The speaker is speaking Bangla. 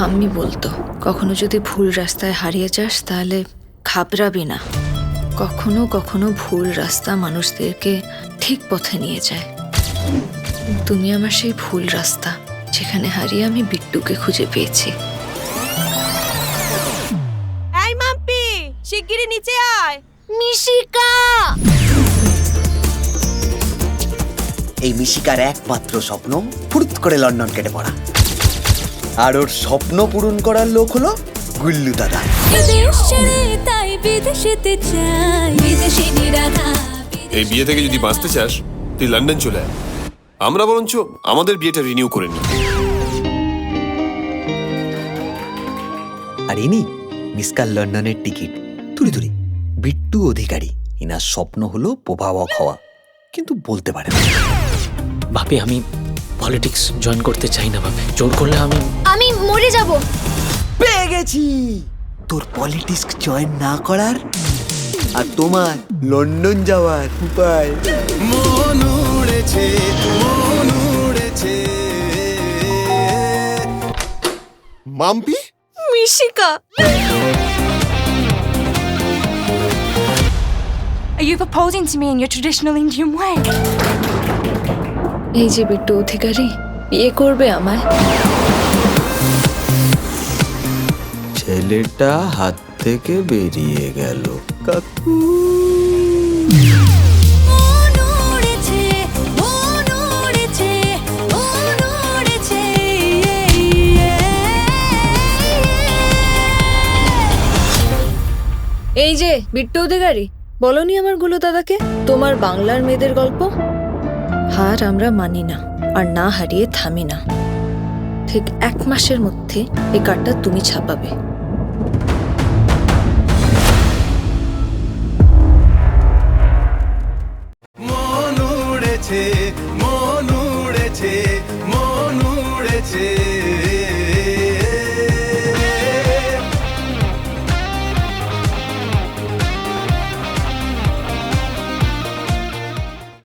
ঠাম্মি বলতো কখনো যদি ভুল রাস্তায় হারিয়ে যাস তাহলে ঘাবড়াবি না। কখনো কখনো ভুল রাস্তা মানুষদেরকে ঠিক পথে নিয়ে যায়। তুমি আমার সেই ভুল রাস্তা যেখানে হারিয়ে আমি বিট্টুকে খুঁজে পেয়েছি। এই মাম্পি শিগগিরই নিচে আয়। মিশিকা! এই মিশিকার একমাত্র স্বপ্ন ফুরুত করে লন্ডন কেটে পড়া। আর ওর স্বপ্ন পূরণ করার লোক হলো গুল্লু দাদা। বিদেশ ছেড়ে তাই বিদেশেতে চাই। বিদেশি নিরাধা এই বিয়ে থেকে যদি বাঁচতে চাস তুই লন্ডন চলে আয়। আমরা বরঞ্চ আমাদের বিয়েটা রিনিউ করে নিই। আর ইনি মিসকার লন্ডনের টিকিট। তুলি তুলি বিট্টু অধিকারী। ইনার স্বপ্ন হলো প্রভাবক হওয়া। কিন্তু বলতে পারে না। ভাবি আমি পলিটিক্স জয়েন করতে চাই না ভাবে জোর করলে আমি আমি মরে যাব। পেয়ে গেছি। তোর পলিটিক্স জয়েন না করার আর তোমার লন্ডন যাওয়ার উপায়। Mampi? মিশিকা। Are you proposing to me in your traditional Indian way? এই যে বিট্টু অধিকারী বিয়ে করবে আমায়। ছেলেটা হাত থেকে বেরিয়ে গেল। কাকু। এই যে বিট্টু অধিকারী বলনি আমারগুলো দাদাকে? তোমার বাংলার মেয়েদের গল্প? হার আমরা মানি না, আর না হারিয়ে থামি না। ঠিক এক মাসের মধ্যে এই কার্ডটা তুমি ছাপাবে। মন উড়েছে মন উড়েছে মন উড়েছে।